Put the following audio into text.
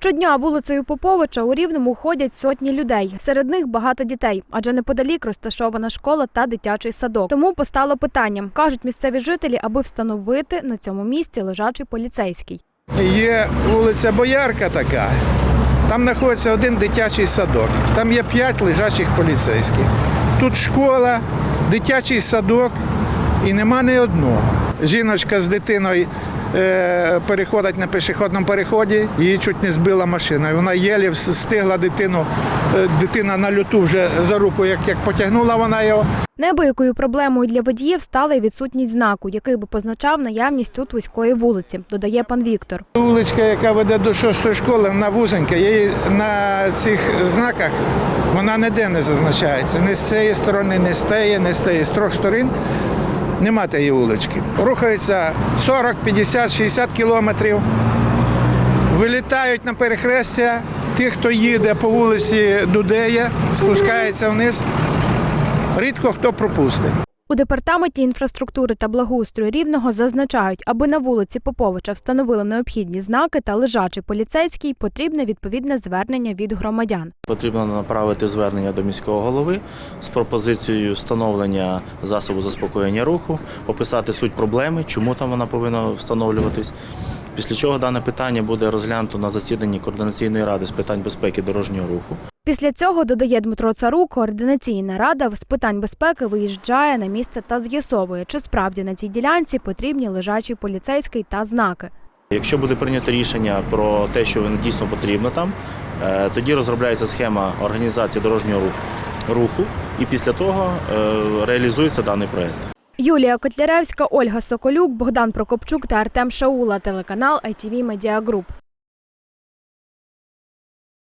Щодня вулицею Поповича у Рівному ходять сотні людей. Серед них багато дітей, адже неподалік розташована школа та дитячий садок. Тому постало питання, кажуть місцеві жителі, аби встановити на цьому місці лежачий поліцейський. Є вулиця Боярка така. Там знаходиться один дитячий садок. Там є п'ять лежачих поліцейських. Тут школа, дитячий садок і нема ні одного. Жіночка з дитиною е, переходить на пішохідному переході, її чуть не збила машина. Вона єлі встигла дитину, е, дитина на люту вже за руку, як, як потягнула вона його. Неабиякою проблемою для водіїв стала відсутність знаку, який би позначав наявність тут вузької вулиці, додає пан Віктор. Вуличка, яка веде до шостої школи, вона вузенька. Її на цих знаках вона ніде не зазначається. Ні з цієї сторони, ні з тієї, ні з тієї. З трьох сторін нема тієї вулички. Рухається 40, 50, 60 кілометрів. Вилітають на перехрестя. Ті, хто їде по вулиці Дудея, спускається вниз. Рідко хто пропустить. У департаменті інфраструктури та благоустрою рівного зазначають, аби на вулиці Поповича встановили необхідні знаки та лежачий поліцейський, потрібне відповідне звернення від громадян. Потрібно направити звернення до міського голови з пропозицією встановлення засобу заспокоєння руху, описати суть проблеми, чому там вона повинна встановлюватись. Після чого дане питання буде розглянуто на засіданні координаційної ради з питань безпеки дорожнього руху. Після цього додає Дмитро Царук, координаційна рада з питань безпеки виїжджає на місце та з'ясовує, чи справді на цій ділянці потрібні лежачий поліцейський та знаки. Якщо буде прийнято рішення про те, що воно дійсно потрібно там, е, тоді розробляється схема організації дорожнього руху- руху, і після того е, реалізується даний проект. Юлія Котляревська, Ольга Соколюк, Богдан Прокопчук та Артем Шаула. Телеканал ITV Media Group.